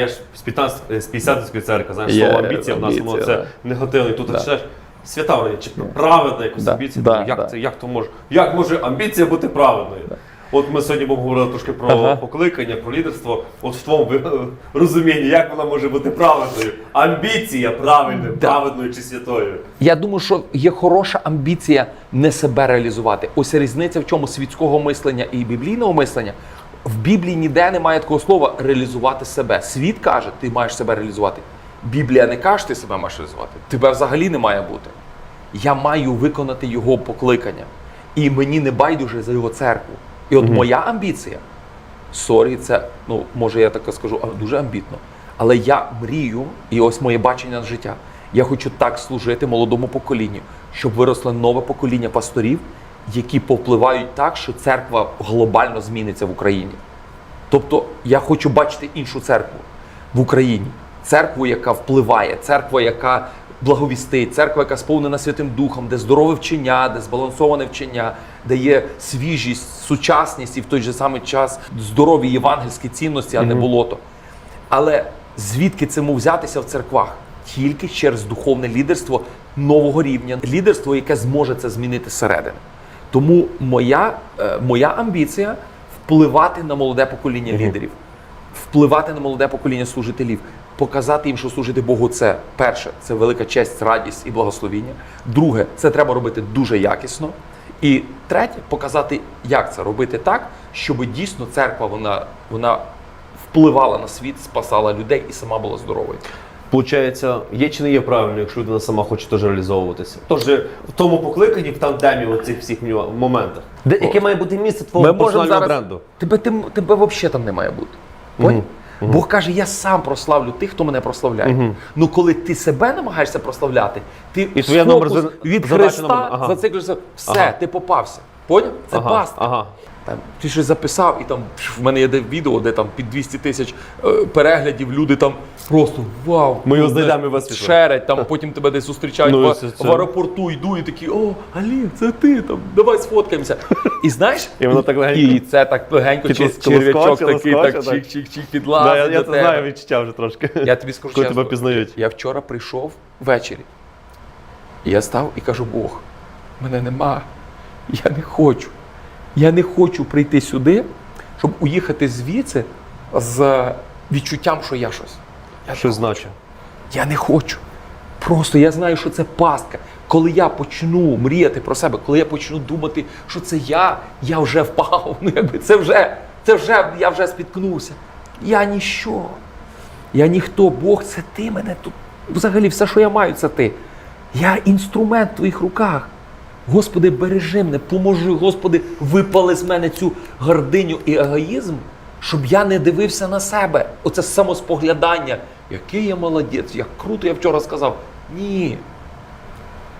Я ж з 15 з 50 церкви, знаєш, Є, слово амбіція в нас воно амбіція, це да. негативне. Тут Да. ще ж свята вона, чи праведна якусь амбіція. да, як да. це, як то може? Як може амбіція бути праведною? От ми сьогодні будемо говорити трошки про Ага. покликання, про лідерство. От в твоєму ви- розумінні, як вона може бути праведною? Амбіція правильною, праведною чи святою? Я думаю, що є хороша амбіція не себе реалізувати. Ось різниця в чому світського мислення і біблійного мислення. В Біблії ніде немає такого слова реалізувати себе. Світ каже, ти маєш себе реалізувати. Біблія не каже, ти себе маєш реалізувати. Тебе взагалі не має бути. Я маю виконати його покликання. І мені не байдуже за його церкву. І от моя амбіція сорі, це ну може я так скажу, а, дуже амбітно. Але я мрію, і ось моє бачення на життя. Я хочу так служити молодому поколінню, щоб виросло нове покоління пасторів, які повпливають так, що церква глобально зміниться в Україні. Тобто я хочу бачити іншу церкву в Україні. Церкву, яка впливає, церква, яка благовістить, церква, яка сповнена Святим Духом, де здорове вчення, де збалансоване вчення, де є свіжість, сучасність і в той же самий час здорові євангельські цінності, а не болото. Але звідки цьому взятися в церквах? Тільки через духовне лідерство нового рівня, лідерство, яке зможе це змінити зсередини. Тому моя, е, моя амбіція впливати на молоде покоління лідерів, впливати на молоде покоління служителів, показати їм, що служити Богу це перше, це велика честь, радість і благословіння. Друге, це треба робити дуже якісно. І третє, показати, як це робити так, щоб дійсно церква вона, вона впливала на світ, спасала людей і сама була здоровою. Получається, є чи не є правильно, якщо людина сама хоче теж реалізовуватися? Тож в тому покликанні, в тандемі у цих всіх моментах. Де, яке має бути місце твого персонального бренду? Тебе, тебе, тебе взагалі там не має бути. Поняв? Бог каже, я сам прославлю тих, хто мене прославляє. Ну коли ти себе намагаєшся прославляти, ти І фокус номер- від Христа номер- ага. зациклюєшся, все, Ага. ти попався. Поняв? Це Ага, паст. ага. Там, ти щось записав, і там в мене є де відео, де там під 200 тисяч е, переглядів, люди там просто вау. Ми його знайдемо висвітлимо. Шерять, там потім тебе десь зустрічають Ну, в, це- це- в аеропорту, йду і такі, о, Алі, це ти там, давай сфоткаємося. І знаєш, І воно так легенько. і це так легенько, чер- черв'ячок такий, так чик-чик-чик Да, підлазить я, я це знаю відчуття вже трошки. Я тобі скажу Коли тебе пізнають. Я вчора прийшов ввечері. Я став і кажу: Бог, мене нема. Я не хочу. Я не хочу прийти сюди, щоб уїхати звідси з відчуттям, що я щось. Я, Що значить? я не хочу. Просто я знаю, що це пастка. Коли я почну мріяти про себе, коли я почну думати, що це я, я вже впав. Ну якби це вже, це вже я вже спіткнувся. Я ніщо. Я ніхто, Бог, це ти мене тут. Взагалі, все, що я маю, це ти. Я інструмент в твоїх руках. Господи, бережи мене, поможи, Господи, випали з мене цю гординю і егоїзм, щоб я не дивився на себе. Оце самоспоглядання. Який я молодець, як круто я вчора сказав. Ні.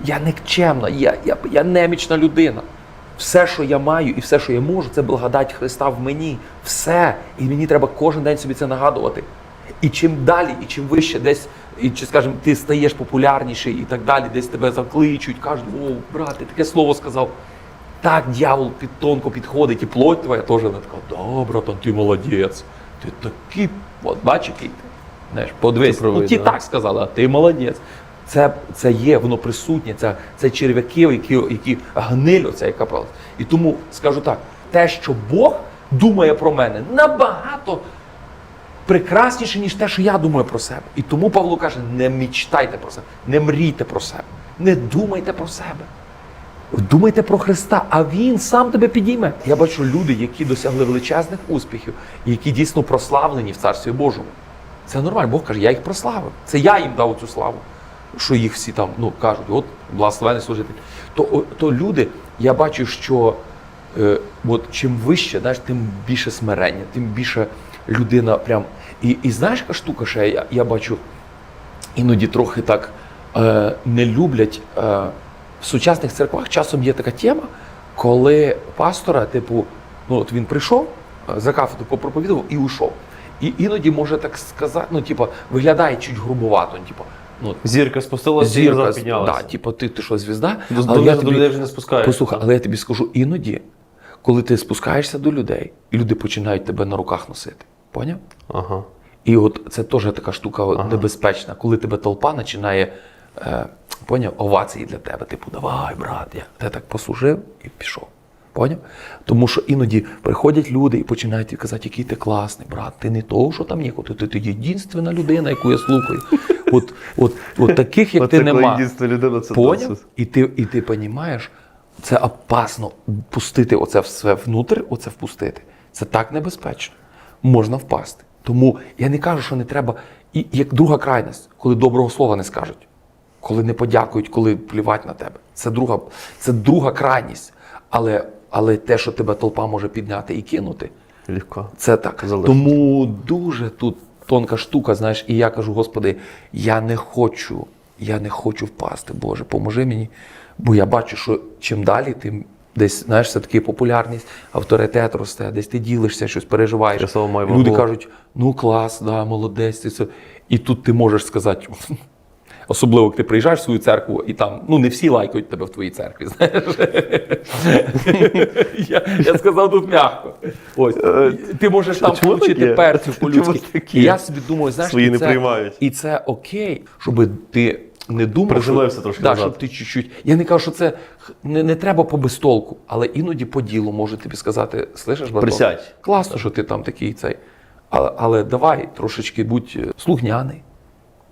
Я никчемна, я, я, я немічна людина. Все, що я маю і все, що я можу, це благодать Христа в мені. Все. І мені треба кожен день собі це нагадувати. І чим далі, і чим вище десь, і чи скажімо, ти стаєш популярніший і так далі, десь тебе закличуть, кажуть, о, брат, ти таке слово сказав. Так дьявол під тонко підходить, і плоть твоя теж вона така, да, братан, ти молодець. Ти такий, от бач, який ти. Знаєш, подивись, ну ті да. так сказали, а ти молодець. Це, це є, воно присутнє, це, це черв'яки, які, які гниль оця, яка правда. І тому скажу так: те, що Бог думає про мене, набагато прекрасніше, ніж те, що я думаю про себе. І тому Павло каже: не мічтайте про себе, не мрійте про себе, не думайте про себе. Думайте про Христа, а Він сам тебе підійме. Я бачу люди, які досягли величезних успіхів, які дійсно прославлені в Царстві Божому. Це нормально. Бог каже, я їх прославив. Це я їм дав цю славу. Що їх всі там ну, кажуть, от благословений служитель. То, то люди, я бачу, що е, от чим вище, знаєш, тим більше смирення, тим більше людина прям. І, і знаєш, яка штука, ще я, я бачу, іноді трохи так е, не люблять. Е, в сучасних церквах часом є така тема, коли пастора, типу, ну от він прийшов, е, за кафедру попроповідував і ушов. І іноді може так сказати, ну, типу, виглядає чуть грубовато, ну, типу, ну, Зірка спустилася і зірка, назад да, типу, ти, ти що, звізда? Але я тобі- не спускаєшся. Послухай, але я тобі скажу, іноді, коли ти спускаєшся до людей, і люди починають тебе на руках носити. Поняв? Ага. І от це теж така штука от небезпечна, коли тебе толпа починає е, поняв, овації для тебе. Типу, давай, брат, я ти так послужив і пішов. Поняв? Тому що іноді приходять люди і починають казати, який ти класний, брат, ти не того, що там є, ти, ти, ти єдинственна людина, яку я слухаю. От, от, от таких, як ти нема. Поняв? І ти, і ти розумієш, це опасно пустити оце все внутрь, оце впустити. Це так небезпечно. Можна впасти. Тому я не кажу, що не треба. І як друга крайність, коли доброго слова не скажуть, коли не подякують, коли плівать на тебе. Це друга, це друга крайність. Але, але те, що тебе толпа може підняти і кинути, Легко. це так. Залежить. Тому дуже тут тонка штука, знаєш, і я кажу, Господи, я не хочу, я не хочу впасти. Боже, поможи мені. Бо я бачу, що чим далі, тим десь, знаєш, все-таки популярність, авторитет росте, десь ти ділишся, щось переживаєш. Люди кажуть, ну клас, да, молодець. Ти це. І тут ти можеш сказати. Особливо, як ти приїжджаєш в свою церкву, і там ну не всі лайкають тебе в твоїй церкві. Знаєш, я, я сказав тут м'яко. Ось ти можеш там таке? перцю по-людськи. І я собі думаю, знаєш, і це, і це окей, щоб ти не думав, Приземлився що, трошки да, назад. щоб ти чуть-чуть. Я не кажу, що це не, не треба по безтолку, але іноді по ділу може тобі сказати, слышиш, братан, Присядь. класно, що ти там такий цей. Але, але давай трошечки будь е, слухняний.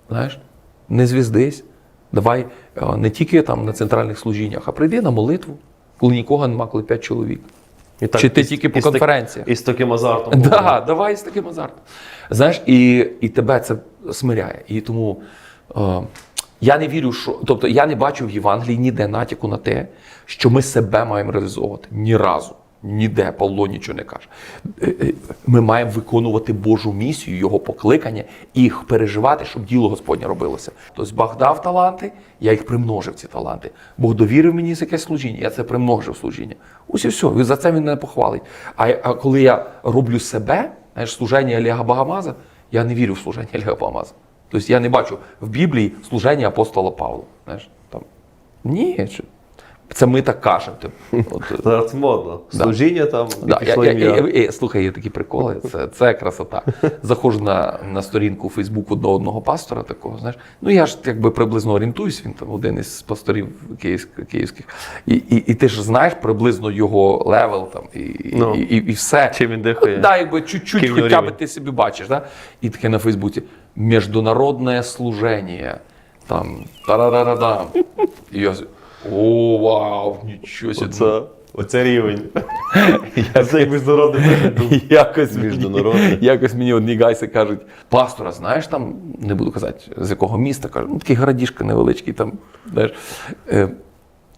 Знаєш, не звіздись. Давай е, не тільки там на центральних служіннях, а прийди на молитву, коли нікого нема, коли п'ять чоловік. І Чи ти і тільки по конференціях? І з таким азартом. Да, давай з таким азартом. Знаєш, і, і тебе це смиряє. І тому е, я не вірю, що. Тобто я не бачу в Євангелії ніде натяку на те, що ми себе маємо реалізовувати. Ні разу. Ніде Павло нічого не каже. Е, е, Ми маємо виконувати Божу місію, його покликання і їх переживати, щоб діло Господнє робилося. Тобто Бог дав таланти, я їх примножив, ці таланти. Бог довірив мені якесь служіння, я це примножив служіння. Ось і все. І за це він мене похвалить. А, а коли я роблю себе, знаєш, служення Олега Багамаза, я не вірю в служення Олега Багамаза. Тобто я не бачу в Біблії служення апостола Павла. Знаєш, там. Ні, це ми так кажемо. Типу. Зараз модно. Служіння там, Да, я, я, я, я, слухай, є такі приколи, це, це красота. Заходжу на, на сторінку Фейсбук одного, одного пастора такого, знаєш. Ну я ж якби приблизно орієнтуюсь, він там один із пасторів київських. київських. І, і, і ти ж знаєш приблизно його левел там і, Ну. і, і, і все. Чим він дихає. Ну, да, якби чуть-чуть хоча б ти собі бачиш, да? і таке на Фейсбуці. Міжнародне служення. Там тарарарада. І я о, вау, нічого собі. Оце, оце рівень. Це міжнародний. Якось Міжнародний. мені, якось мені одні гайси кажуть, пастора, знаєш там, не буду казати, з якого міста, кажуть, ну такий городішка невеличкий там. Знаєш, е,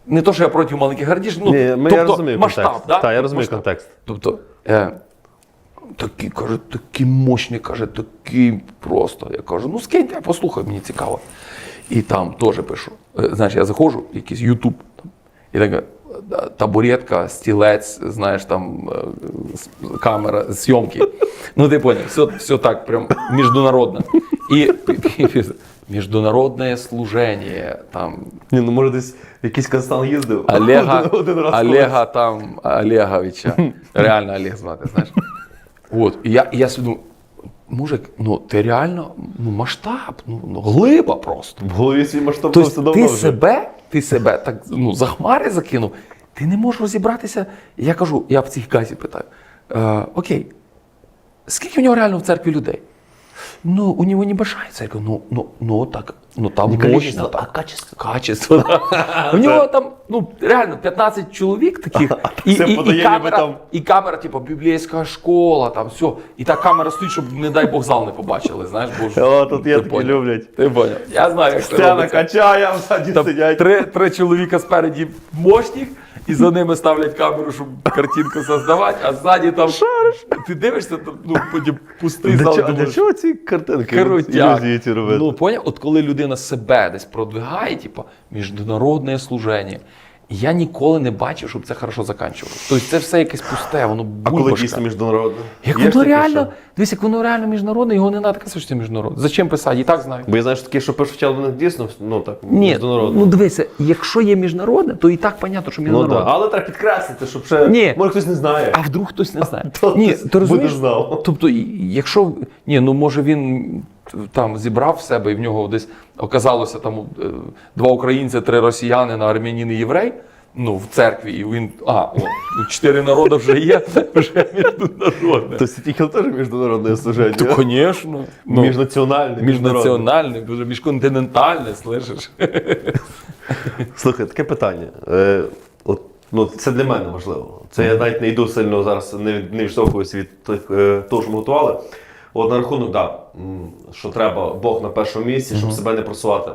не то, що я проти маленьких городішок, ну, Ні, ми, тобто, я розумію масштаб, контекст. да? Так, я розумію Масштаб. контекст. Тобто, е, такий, каже, такий мощний, каже, такий просто. Я кажу, ну скинь, я послухай, мені цікаво. І там теж пишу. Е, Знаєш, я заходжу, якийсь Ютуб, і така е, табуретка, стілець, знаєш, там е, камера, зйомки. Ну, ти поняв, все, все так, прям міжнародно. І міжнародне служення, там Ні, ну може десь якийсь Констан їздив. Олега, один, один раз. Олега там, Олеговича. Реально Олег звати, знаєш. От, і я, і я думаю, мужик, ну ти реально ну, масштаб, ну, ну глиба просто. В голові свій масштаб Тобто все давно ти вже. себе, ти себе так ну, за хмари закинув, ти не можеш розібратися. Я кажу, я в цих газі питаю: е, окей, скільки в нього реально в церкві людей? Ну, у него небольшая церковь, ну, ну, ну так, ну там Не мощно, количество, а качество. Качество. да. У нього там, ну, реально 15 чоловік таких. І, це і, подає, і, ніби камера, там- і камера, типу, біблійська школа, там все. І та камера стоїть, щоб, не дай Бог, зал не побачили, знаєш, бо ж- О, тут є ти такі поняв. люблять. Ти поняв. Я знаю, як це робиться. качає, а ззаді Там сидять. три, три чоловіка спереді мощних, і за ними ставлять камеру, щоб картинку создавати, а ззаді там. Ти дивишся, там, ну, потім пустий Для зал. чого, для думаєш, чого ці картинки? Крутяк. Ілюзії ці робити? Ну, поняв, от коли людина себе десь продвигає, типу, міжнародне служення, Я ніколи не бачив, щоб це хорошо закінчувалося. Тобто це все якесь пусте, воно А коли дійсно міжнародне? Як воно реально, що- дивись, як воно реально міжнародне, його не треба казати, що це міжнародне. Зачем писати? І так знаю. Бо я знаю, що таке, що але вони дійсно ну так Ні, міжнародне. ну дивися, якщо є міжнародне, то і так понятно, що Ну міжнародне. але треба підкреслити, щоб ще Ні. може хтось не знає. А вдруг хтось не знає. То Ні, ти розумієш? знав. Тобто, якщо ні, ну може він там зібрав в себе, і в нього десь оказалося там е, два українці, три росіяни, на армянин і єврей. Ну, в церкві, і він. А, о, чотири народи вже є, вже міжнародне. То Сітіхіл теж міжнародне служення. То, звісно. Ну, Міжнаціональне, міжнаціональне, вже міжконтинентальне, слышиш? Слухай, таке питання. Е, от, ну, це для мене важливо. Це я навіть не йду сильно зараз, не, не відштовхуюся від е, того, що ми готували. От на рахунок, да, що треба Бог на першому місці, щоб себе не просувати.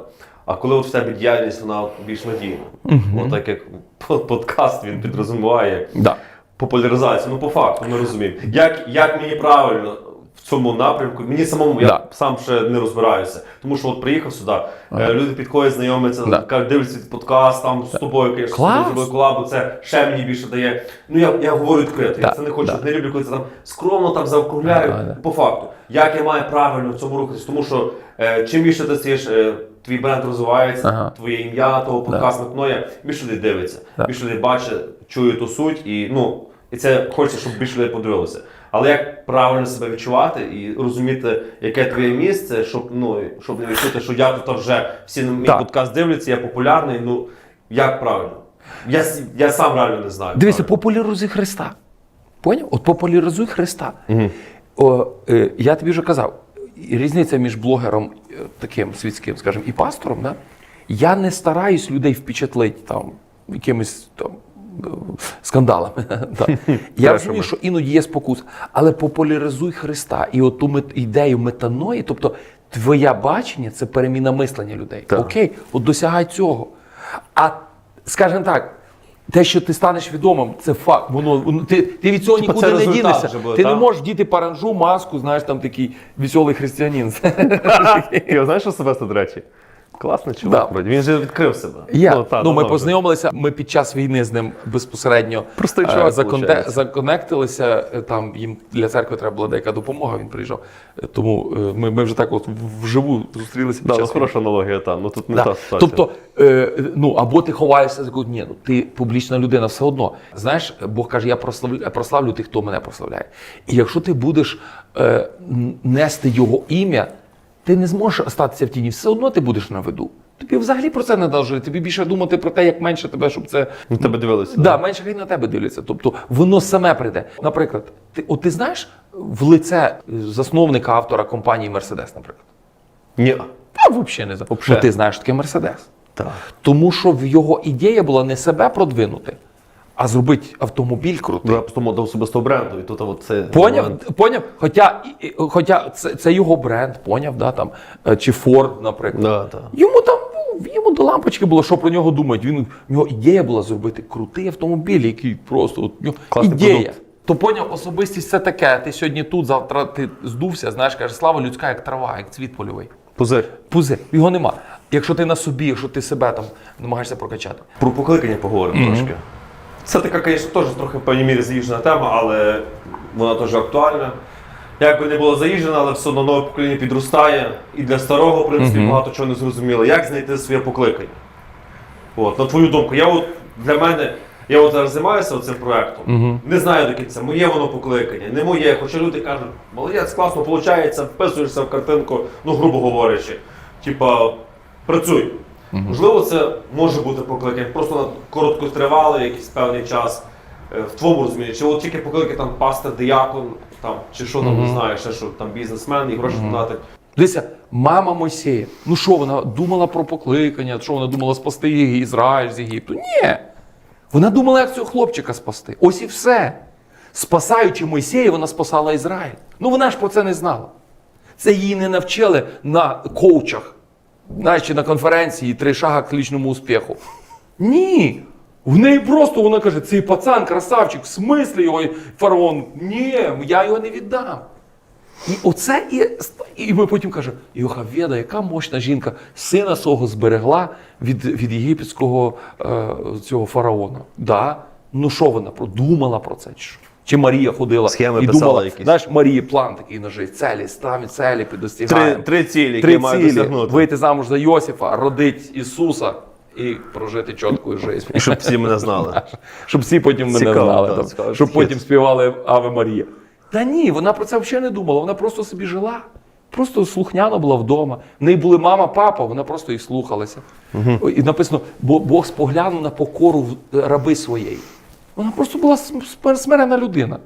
А коли от в тебе діяльність, вона більш надійна. От так як подкаст він підрозуміває Да. популяризацію. Ну, по факту, ми розуміємо. Як, як мені правильно цьому напрямку, мені самому я Да. сам ще не розбираюся. Тому що от приїхав сюди, е, люди підходять, знайомляться, Да. кажуть, дивляться подкаст, там з тобою, Клас. зробили колабу, це ще мені більше дає. Ну я, я говорю відкрито, я це не хочу, да. не люблю, коли це там скромно там заокругляю. Да, да. По факту, як я маю правильно в цьому рухатись, тому що е, чим більше ти стаєш, е, твій бренд розвивається, Ага. твоє ім'я, того подкаст накноє, більше людей дивиться, Да. більше людей бачить, чує ту суть, і ну і це хочеться, щоб більше людей подивилося. Але як правильно себе відчувати і розуміти, яке твоє місце, щоб ну щоб не відчути, що я тут вже всі на мій Так. подкаст дивляться, я популярний. Ну як правильно? Я, я сам реально не знаю. Дивися, популяризуй Христа. Поняв? От популяризуй Христа. О, е, я тобі вже казав, різниця між блогером е, таким світським, скажімо, і пастором, да? я не стараюсь людей впечатлити там якимись там. Скандалами. Я розумію, що іноді є спокус, але популяризуй Христа і оту ідею метаної, тобто твоє бачення це переміна мислення людей. Окей, от досягай цього. А скажімо так, те, що ти станеш відомим, це факт. Воно, воно- ти, ти від цього Типа, нікуди не дінешся. буде, ти не можеш діти паранжу, маску, знаєш, там такий веселий християнин. Ти знаєш особисто, до речі? Класний чувак, Да. він же відкрив себе. Я. Ну, та, Ну, ми познайомилися, ми під час війни з ним безпосередньо Простий е, чувак, законте- законектилися. е, Там їм для церкви треба була деяка допомога, він приїжджав. Е, Тому ми, ми вже так от вживу зустрілися. під Да, ну, час хороша аналогія там. Ну тут не Да. та ситуація. Тобто, е, ну або ти ховаєшся, такий, ні, ну ти публічна людина все одно. Знаєш, Бог каже, я прославлю, прославлю тих, хто мене прославляє. І якщо ти будеш е, нести його ім'я, ти не зможеш остатися в тіні, все одно ти будеш на виду. Тобі взагалі про це не должно. Тобі більше думати про те, як менше тебе, щоб це. На тебе дивилися. Да, менше хай на тебе дивляться. Тобто воно саме прийде. Наприклад, ти, от ти знаєш в лице засновника автора компанії Мерседес, наприклад. Ні. А взагалі не знаю. Ну, ти знаєш таке Мерседес. Так. Тому що в його ідея була не себе продвинути, а зробити автомобіль крутий. Просто до особистого бренду. І тут от це Поняв? момент. Поняв? Хоча, хоча це, це його бренд, поняв, да, там, е, чи Ford, наприклад. Да, так. Йому там ну, йому до лампочки було, що про нього думають. Він, в нього ідея була зробити крутий автомобіль, який просто от, нього Класний ідея. продукт. То поняв, особистість це таке. Ти сьогодні тут, завтра ти здувся, знаєш, каже, слава людська, як трава, як цвіт польовий. Пузир. Пузир, його нема. Якщо ти на собі, якщо ти себе там намагаєшся прокачати. Про покликання поговоримо трошки. Це така, звісно, теж трохи в певній мірі заїжджена тема, але вона теж актуальна. Як би не було заїжджена, але все одно нове покоління підростає. І для старого, в принципі, багато чого не зрозуміло. Як знайти своє покликання? От, на твою думку, я от для мене, я от зараз займаюся цим проектом, не знаю до кінця, моє воно покликання, не моє. Хоча люди кажуть, молодець, класно виходить, вписуєшся в картинку, ну, грубо говорячи, типа, працюй. Можливо, це може бути покликання, просто на короткотривалий якийсь певний час. е, В твоєму розумінні, чи от тільки поклики там пастор, диякон, там, чи що там, не знаю, ще що там бізнесмен і гроші донатить. Дивися, мама Мойсея. Ну що вона думала про покликання? Що вона думала спасти Ізраїль з Єгипту? Ні. Вона думала, як цього хлопчика спасти. Ось і все. Спасаючи Мойсея, вона спасала Ізраїль. Ну вона ж про це не знала. Це її не навчили на коучах, знаєш, на конференції три шага к лічному успіху. Ні. В неї просто вона каже: цей пацан, красавчик, в смислі його фараон. Ні, я його не віддам. І оце і, і ми потім кажемо, Йохавєда, яка мощна жінка, сина свого зберегла від, від єгипетського е, цього фараона. Да? Ну що вона продумала про це? Чи, Марія ходила Схеми і думала, якісь. знаєш, Марії план такий ножи, целі, ставі целі, підостігаємо. Три, три цілі, які Три мають цілі. досягнути. Вийти замуж за Йосифа, родити Ісуса і прожити чіткою життя. І щоб всі мене знали. Щоб всі потім мене Цікаво, знали, так, там, цікаво. щоб потім співали Аве Марія. Та ні, вона про це взагалі не думала. Вона просто собі жила. Просто слухняно була вдома. В неї були мама, папа, вона просто їх слухалася. Ой, І написано, бо Бог споглянув на покору раби своєї. Вона просто була см- смир- смиренна людина.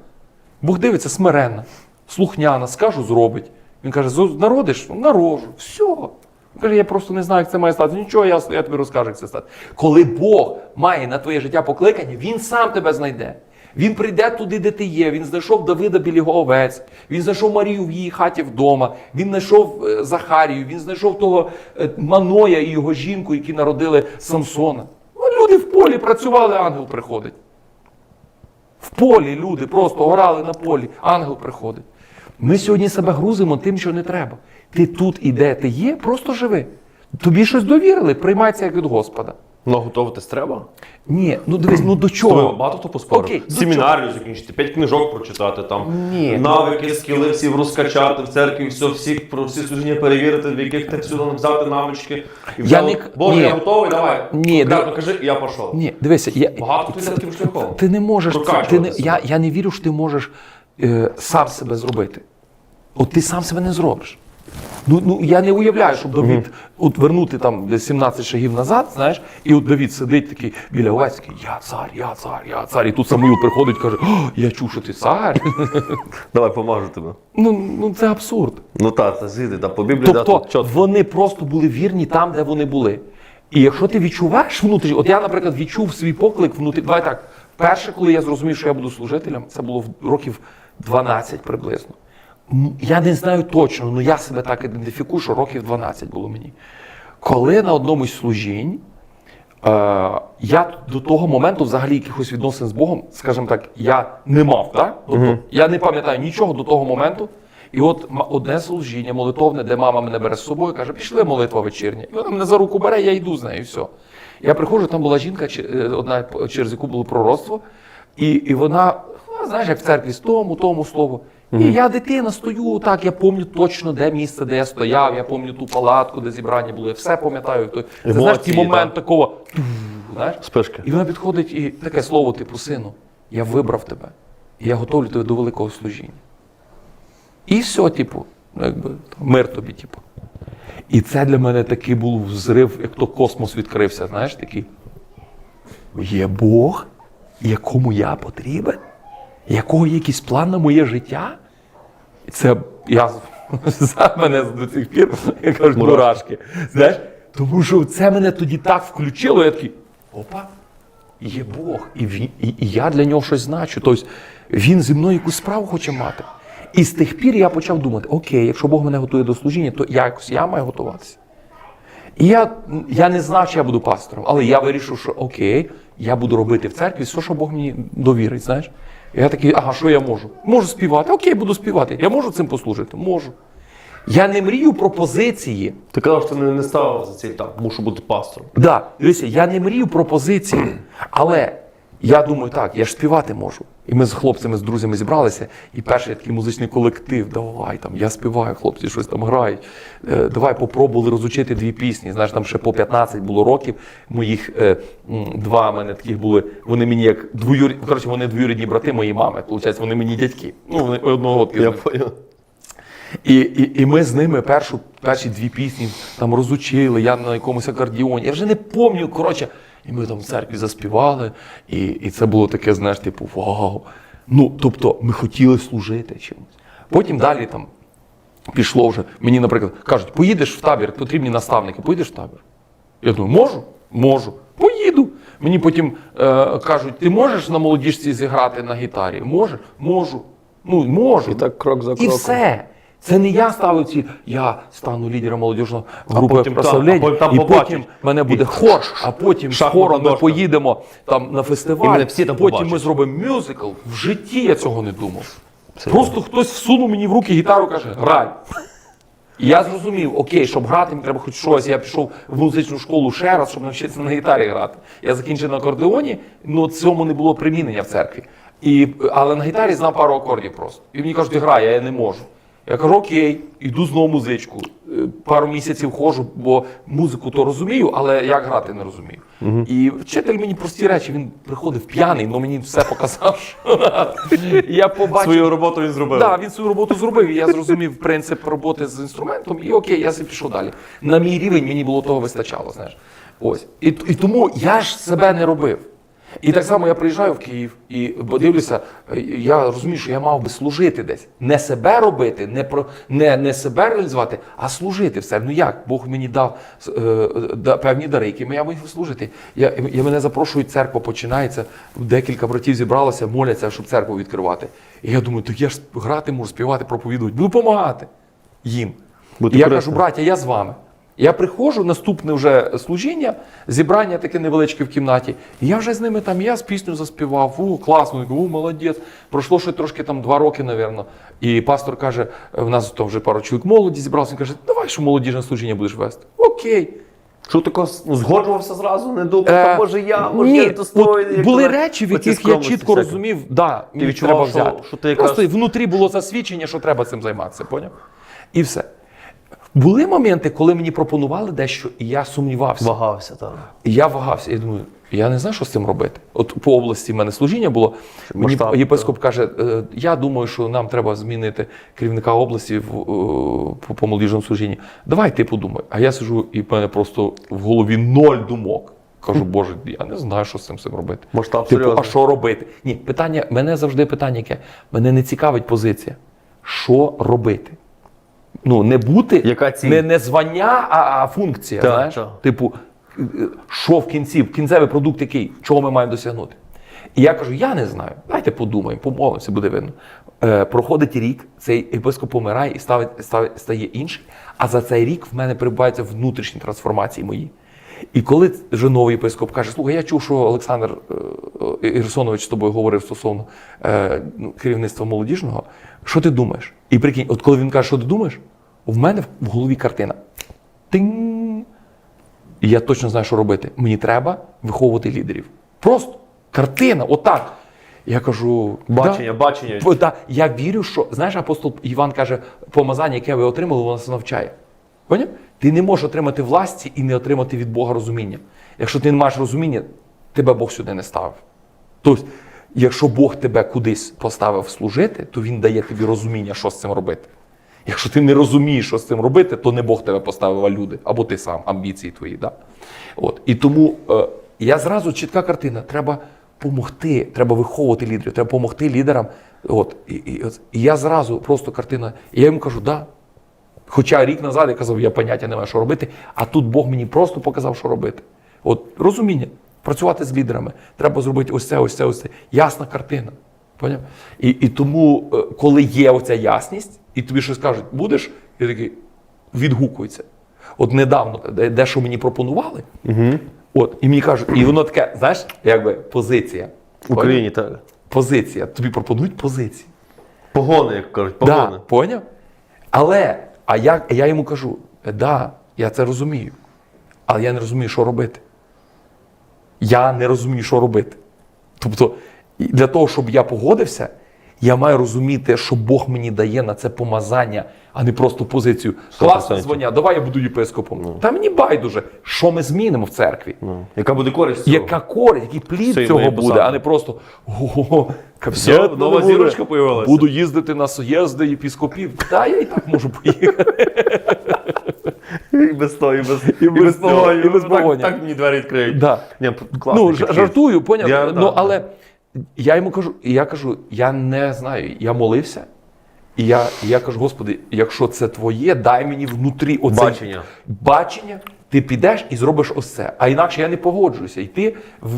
Бог дивиться, смиренна, слухняна, скажу, зробить. Він каже: народиш? Ну, Народжу. Все. Він каже, я просто не знаю, як це має стати. Нічого, я, я тобі розкажу, як це стати. Коли Бог має на твоє життя покликання, він сам тебе знайде. Він прийде туди, де ти є. Він знайшов Давида біля його овець, він знайшов Марію в її хаті вдома, він знайшов е, Захарію, він знайшов того е, Маноя і його жінку, які народили Самсона. Ну, люди в полі працювали, ангел приходить. В полі люди просто орали на полі, ангел приходить. Ми сьогодні себе грузимо тим, що не треба. Ти тут і де ти є, просто живи. Тобі щось довірили, приймай це як від Господа. Ну, готуватись треба. Ні, ну дивись, ну до чого? багато хто поспорив. Окей, до Семінарію закінчити, п'ять книжок прочитати, там Ні. навики, скіли всі розкачати в церкві, все, всі, про всі служіння перевірити, в яких так сюди взяти навички. І Я не Боже, ні. я готовий, давай. Ні, да- кажи, і я пішов. Ні, дивися, я, Багато хто це- таким шляхом. Ти не можеш. Ти не, я, я не вірю, що ти можеш е, сам себе зробити. От ти сам себе не зробиш. Ну, ну я не уявляю, щоб Давід от вернути там десь 17 шагів назад, знаєш, і от Давід сидить такий біля овець, я цар, я цар, я цар. І тут Самуїл приходить і каже, О, я чув, що ти цар. Давай, поможу тебе. ну, ну це абсурд. Ну так, це згідно, та по Біблії, да, Тобто тут чітко. вони просто були вірні там, де вони були. І якщо ти відчуваєш внутрішньо, от я, наприклад, відчув свій поклик внутрі. Давай так, перше, коли я зрозумів, що я буду служителем, це було в років 12 приблизно. Я не знаю точно, але я себе так ідентифікую, що років 12 було мені. Коли на одному із служінь е, я до того моменту взагалі якихось відносин з Богом, скажімо так, я не мав. Так? Тобто, Я не пам'ятаю нічого до того моменту. І от м- одне служіння молитовне, де мама мене бере з собою, каже, пішли молитва вечірня. І вона мене за руку бере, я йду з нею, і все. Я приходжу, там була жінка, чи- е, одна п- через яку було пророцтво, і, і вона, ну, знаєш, як в церкві, з тому, тому слово. І я дитина стою, так, я пам'ятаю точно, де місце, де я стояв, я пам'ятаю ту палатку, де зібрання було, я все пам'ятаю. Це знаєш, такий момент так. такого. Знаєш? Спишки. І вона підходить і таке слово, типу, сину, я вибрав тебе, і я готовлю тебе до великого служіння. І все, типу, ну, якби, мир тобі, типу. І це для мене такий був взрив, як то космос відкрився, знаєш, такий. Є Бог, якому я потрібен, якого є якийсь план на моє життя. Це я за мене до цих пір, як кажуть, мурашки. Знаєш? Тому що це мене тоді так включило, я такий, опа, є Бог, і, він, і, і я для нього щось значу. Тобто він зі мною якусь справу хоче мати. І з тих пір я почав думати: окей, якщо Бог мене готує до служіння, то якось я маю готуватися. І я, я не знав, що я буду пастором, але я вирішив, що окей, я буду робити в церкві все, що Бог мені довірить. знаєш. І я такий, ага, що я можу? Можу співати. Окей, буду співати. Я можу цим послужити? Можу. Я не мрію про позиції. Ти казав, що ти не, не ставив за ціль, там, мушу бути пастором. Да, дивіться, я не мрію про позиції, але я думаю, так, я ж співати можу. І ми з хлопцями, з друзями зібралися, і перший такий музичний колектив, давай там, я співаю, хлопці щось там грають. Е, давай попробували розучити дві пісні. Знаєш, там ще по 15 було років. Моїх е, два мене таких були. Вони мені як двоюрідні, коротше, вони двоюрідні брати моєї мами. Получається, вони мені дядьки. Ну, вони одного Я понял. і, і, і ми з ними першу, перші дві пісні там розучили, я на якомусь акордіоні. Я вже не пам'ятаю, коротше. І ми там в церкві заспівали, і, і це було таке, знаєш, типу, вау. Ну, тобто, ми хотіли служити чимось. Потім далі там пішло вже. Мені, наприклад, кажуть, поїдеш в табір, потрібні наставники, поїдеш в табір. Я думаю, можу? Можу. Поїду. Мені потім е, кажуть, ти можеш на молодіжці зіграти на гітарі? Можеш? Можу. Ну, можу. І так крок за І кроком. все. Це не я ставив ці, я стану лідером молодіжного групи потім там- прославлення, а потім там і потім мене буде хор, а потім з хором ми дошка. поїдемо там на І фестиваль, мене всі там потім ми побачать. зробимо мюзикл. В житті я цього не думав. Просто хтось всунув мені в руки гітару, каже, грай. І я зрозумів, окей, щоб грати, мені треба хоч щось. Я пішов в музичну школу ще раз, щоб навчитися на гітарі грати. Я закінчив на акордеоні, ну цьому не було примінення в церкві. І, але на гітарі знав пару акордів просто. І мені кажуть, грай, а я не можу. Я кажу, окей, йду знову музичку. Е, Пару місяців ходжу, бо музику то розумію, але як грати не розумію. І вчитель мені прості речі, він приходив п'яний, але мені все показав. Я побачив. Свою роботу він зробив. Так, він свою роботу зробив, і я зрозумів принцип роботи з інструментом, і окей, я собі пішов далі. На мій рівень мені було того вистачало, знаєш. Ось. І, і тому я ж себе не робив. І так само я приїжджаю в Київ і подивлюся, я розумію, що я мав би служити десь. Не себе робити, не, про, не, не себе реалізувати, а служити все. Ну як? Бог мені дав е, певні дари, якими я маю служити. Я, я мене запрошують, церква починається, декілька братів зібралося, моляться, щоб церкву відкривати. І я думаю, так я ж грати можу, співати, проповідувати, буду допомагати їм. Бути і я кажу, браття, я з вами. Я приходжу, наступне вже служіння, зібрання таке невеличке в кімнаті. І я вже з ними там, я з пісню заспівав, у, класно, у, молодець. Пройшло ще трошки там два роки, напевно. І пастор каже, в нас там вже пару чоловік молоді зібрався, він каже, давай, що молодіжне служіння будеш вести. Окей. Що тако ну, згоджувався зразу, не думав, Е, «Та, може я, може ні, я достойний. от як були речі, в яких я чітко всякі. розумів, да, мені треба що- взяти. що ти якраз- Просто внутрі було засвідчення, що треба цим займатися, поняв? І все. Були моменти, коли мені пропонували дещо, і я сумнівався. Вагався, так. І я вагався. Я думаю, я не знаю, що з цим робити. От по області в мене служіння було. Мені Масштаб, єпископ каже: «Е, я думаю, що нам треба змінити керівника області в, е, по, по молодіжному служінні. Давай ти подумай. А я сижу, і в мене просто в голові ноль думок. Кажу, Боже, я не знаю, що з цим, цим робити. Масштаб Типу, серйозний. а що робити? Ні, питання, мене завжди питання яке. Мене не цікавить позиція. Що робити? Ну, не бути, Яка ціль? не, не звання, а, а функція. Так, знаєш? так. Типу, е, що в кінці, кінцевий продукт який, чого ми маємо досягнути. І я кажу, я не знаю. Дайте подумаємо, помолимося, буде видно. Е, проходить рік, цей єпископ помирає і ставить, ставить, стає інший. А за цей рік в мене перебуваються внутрішні трансформації мої. І коли вже новий єпископ каже, слухай, я чув, що Олександр е, Ірсонович з тобою говорив стосовно е, ну, керівництва молодіжного, що ти думаєш? І прикинь, от коли він каже, що ти думаєш, в мене в голові картина. Тинь! І я точно знаю, що робити. Мені треба виховувати лідерів. Просто картина, отак. Я кажу, Бачення, бачення. Бо, та, я вірю, що знаєш, апостол Іван каже, помазання, яке ви отримали, воно нас навчає. Поняв? Ти не можеш отримати власті і не отримати від Бога розуміння. Якщо ти не маєш розуміння, тебе Бог сюди не ставив. Тобто, якщо Бог тебе кудись поставив служити, то Він дає тобі розуміння, що з цим робити. Якщо ти не розумієш, що з цим робити, то не Бог тебе поставив, а люди, або ти сам, амбіції твої. Да? От. І тому е, я зразу чітка картина. Треба допомогти, треба виховувати лідерів, треба допомогти лідерам. От. І, і, і я зразу просто картина. І я йому кажу, да. Хоча рік назад я казав, я поняття не маю, що робити, а тут Бог мені просто показав, що робити. От розуміння, працювати з лідерами, треба зробити ось це, ось це, ось це. Ясна картина. Поняв? І, і тому, е, коли є оця ясність, і тобі щось кажуть, будеш, я такий відгукується. От недавно, де, де що мені пропонували, от, і мені кажуть, і воно таке, знаєш, якби позиція. В Україні, так. Позиція. Тобі пропонують позиції. Погони, як кажуть, Да, погони. поняв? Але, а я, я йому кажу: да, я це розумію, але я не розумію, що робити. Я не розумію, що робити. Тобто, і для того, щоб я погодився, я маю розуміти, що Бог мені дає на це помазання, а не просто позицію. Класно 100%. звання, давай я буду єпископом. Та мені байдуже, що ми змінимо в церкві. Ну, яка буде користь? цього? Яка користь, який плід Сильної цього посади. буде, а не просто ого, Все, нова зірочка появилася. Буду їздити на соїзди єпіскопів. Та я і так можу поїхати. І без того, і без, І без того, і без погоні. Так, мені двері відкриють. Да. Ні, класний Ну, ж- підхід. жартую, поняв? Я- ну, да, але я йому кажу, і я кажу, я не знаю, я молився. І я, і я кажу, Господи, якщо це твоє, дай мені внутрі оце Бачення. бачення. Ти підеш і зробиш ось це. А інакше я не погоджуюся. І ти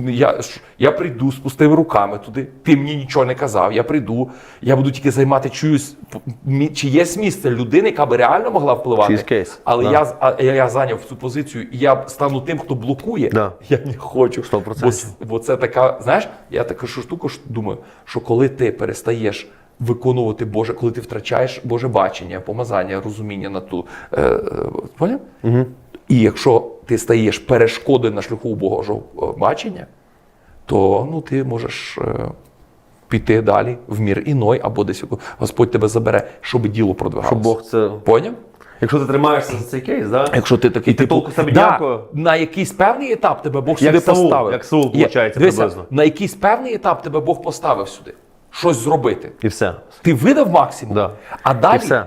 я, я прийду з пустими руками туди. Ти мені нічого не казав. Я прийду, я буду тільки займати чиюсь чиєсь місце людини, яка би реально могла впливати. Кейс. Але Да. я, а, я, я зайняв цю позицію, і я стану тим, хто блокує. Да. Я не хочу. 100%. Бо, бо це така, знаєш, я таку що штуку думаю, що коли ти перестаєш виконувати Боже, коли ти втрачаєш Боже бачення, помазання, розуміння на ту. Е, е, поняв? Угу. І якщо ти стаєш перешкодою на шляху Божого е, бачення, то ну, ти можеш е, піти далі в мір іной, або десь Господь тебе забере, щоб діло продвигалося. Щоб Бог це. Поняв? Якщо ти тримаєшся за цей кейс, да? Якщо ти такий І ти толку себе да, на якийсь певний етап тебе Бог Як сюди Саул, поставив. як Саул, виходить, приблизно. На якийсь певний етап тебе Бог поставив сюди. Щось зробити. І все. Ти видав максимум, Да. а І далі все.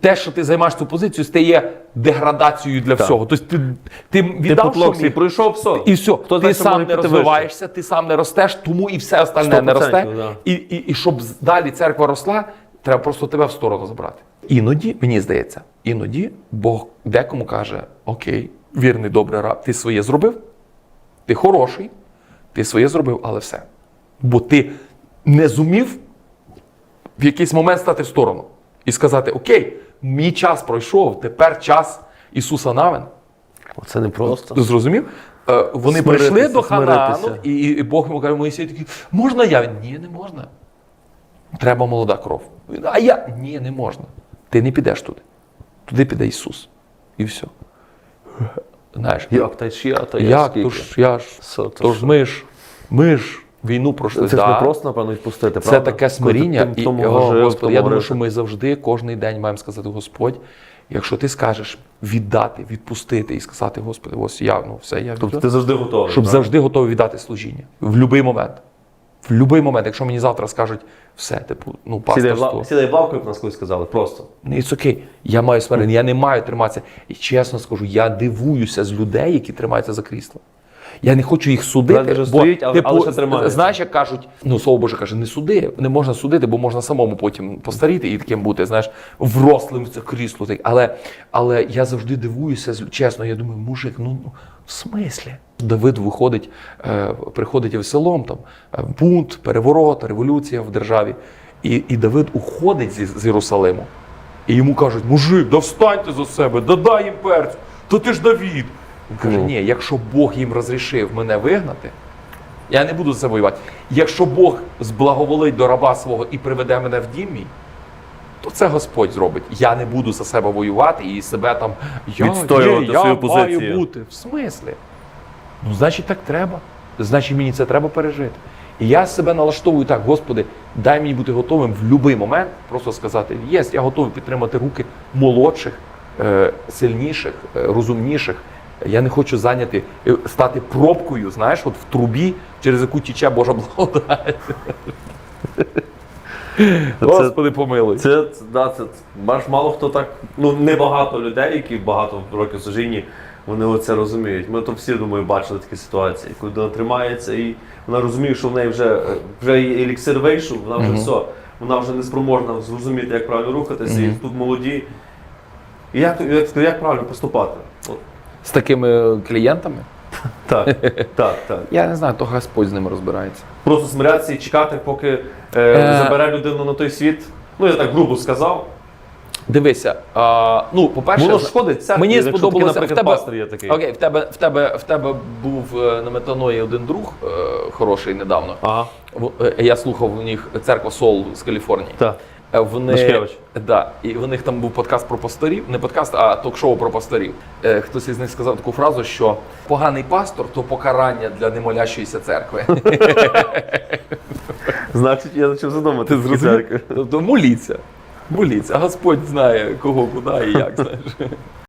Те, що ти займаєш цю позицію, стає деградацією для всього. Тобто ти, ти Ти віддав, свій міг, пройшов, все. і все. Хто ти знає, сам не розвиваєшся, ти сам не ростеш, тому і все остальне не росте. да. І, і, і щоб далі церква росла, треба просто тебе в сторону забрати. Іноді, мені здається, іноді Бог декому каже: Окей, вірний, добрий раб, ти своє зробив, ти хороший, ти своє зробив, але все. Бо ти не зумів в якийсь момент стати в сторону і сказати: Окей, мій час пройшов, тепер час Ісуса Навин. Це не просто. Зрозумів? Е, Вони Смиритися, прийшли до смиритися. і, і Бог йому каже, Моїсей такий, можна я? Він, Ні, не можна. Треба молода кров. Він, А я? Ні, не можна. Ти не підеш туди. Туди піде Ісус. І все. Знаєш, Як та ж я, та я як? скільки? То ж я ж. То ж ми ж, ми ж війну пройшли. Це ж Да. не просто, напевно, відпустити, Це правда? таке смиріння. Коли ти І, тим, о, Господи, я думаю, що ми завжди, кожний день маємо сказати, Господь, якщо ти скажеш віддати, відпустити і сказати, Господи, ось я, ну все, я Тобто ти завжди готовий. щоб так? завжди готовий віддати служіння. В будь-який момент. В будь-який момент, якщо мені завтра скажуть, все, типу, ну, пасторство. сідай в лавку, як нас колись сказали, просто. Ну, It's okay. Я маю смирення, я не маю триматися. І чесно скажу, я дивуюся з людей, які тримаються за крісло. Я не хочу їх судити. Вони вже стоять, але- але ще знаєш, як кажуть, ну слово Боже каже, не суди, не можна судити, бо можна самому потім постаріти і таким бути, знаєш, врослим в це крісло. Так. Але, але я завжди дивуюся, чесно, я думаю, мужик, ну, ну в смислі? Давид виходить, е, приходить Авесолом, там е, бунт, переворот, революція в державі. І, і Давид уходить з, з Єрусалиму. І йому кажуть, мужик, да встаньте за себе, да дай їм перцю, то ти ж Давід. Він каже, Ну. ні, якщо Бог їм розрішив мене вигнати, я не буду за це воювати. Якщо Бог зблаговолить до раба свого і приведе мене в дім мій, то це Господь зробить. Я не буду за себе воювати і себе там я, Відстоювати є, я свою маю позицію. бути. В смислі? Ну, значить, так треба. Значить, мені це треба пережити. І я себе налаштовую так, Господи, дай мені бути готовим в будь-який момент просто сказати: єс, я готовий підтримати руки молодших, е, сильніших, е, розумніших. Я не хочу зайняти, е, стати пробкою, знаєш, от в трубі, через яку тіче Божа благодать. Господи, помилуй. Це, це, да, це, бачиш, мало хто так, ну небагато людей, які багато років служінні, вони оце розуміють. Ми то всі, думаю, бачили такі ситуації, коли вона тримається і вона розуміє, що в неї вже, вже еліксир вийшов, вона вже Мгм. все, вона вже не спроможна зрозуміти, як правильно рухатися, і тут молоді. І як, як, як правильно поступати? От. З такими клієнтами. Так, так, так. Я не знаю, то Господь з ними розбирається. Просто смирятися і чекати, поки е, Е. забере людину на той світ. Ну, я так грубо сказав. Дивися, а, ну, по-перше, Воно ж шкодить церкві, мені якщо сподобалося такий, в тебе. пастор є такий. Окей, в тебе, в тебе, в тебе був е, на метаної один друг е, хороший недавно. Ага, В- е, Я слухав у них церква Сол з Каліфорнії. так. Е, Вони, да, і в них там був подкаст про пасторів, не подкаст, а ток-шоу про пасторів. Е, Хтось із них сказав таку фразу, що поганий пастор то покарання для немолящоїся церкви. Значить, я почав задумати. з? Тобто моліться. Моліться, а Господь знає кого, куди і як. Знаєш.